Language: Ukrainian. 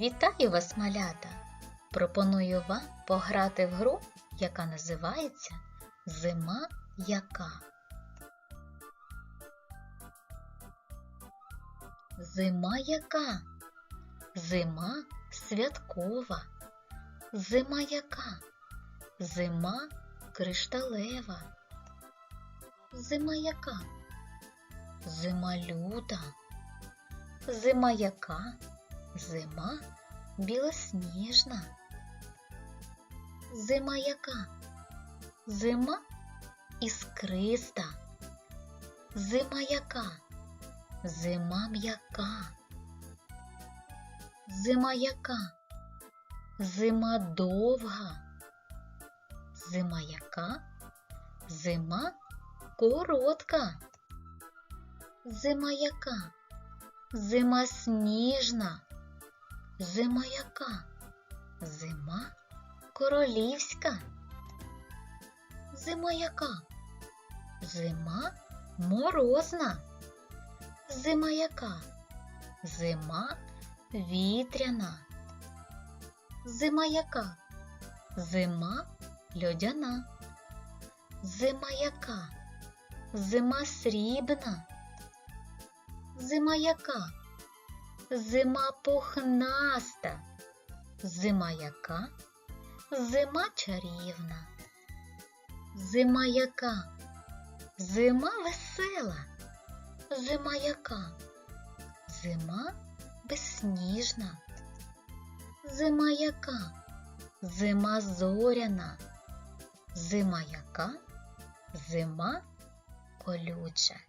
Вітаю вас, малята! Пропоную вам пограти в гру, яка називається Зима яка. Зима яка? Зима святкова. Зима яка? Зима кришталева. Зима яка? Зима люта. Зима яка? Зима білосніжна. Зима яка? Зима іскриста. Зима яка? Зима м'яка. Зима яка? Зима довга. Зима яка? Зима коротка. Зима яка? Зима сніжна. Зима яка? Зима королівська. Зима яка? Зима морозна. Зима яка? Зима вітряна. Зима яка? Зима льодяна. Зима яка? Зима срібна. Зима яка? Зима пухнаста. Зима яка? Зима чарівна. Зима яка? Зима весела. Зима яка? Зима безсніжна. Зима яка? Зима зоряна. Зима яка? Зима колюча.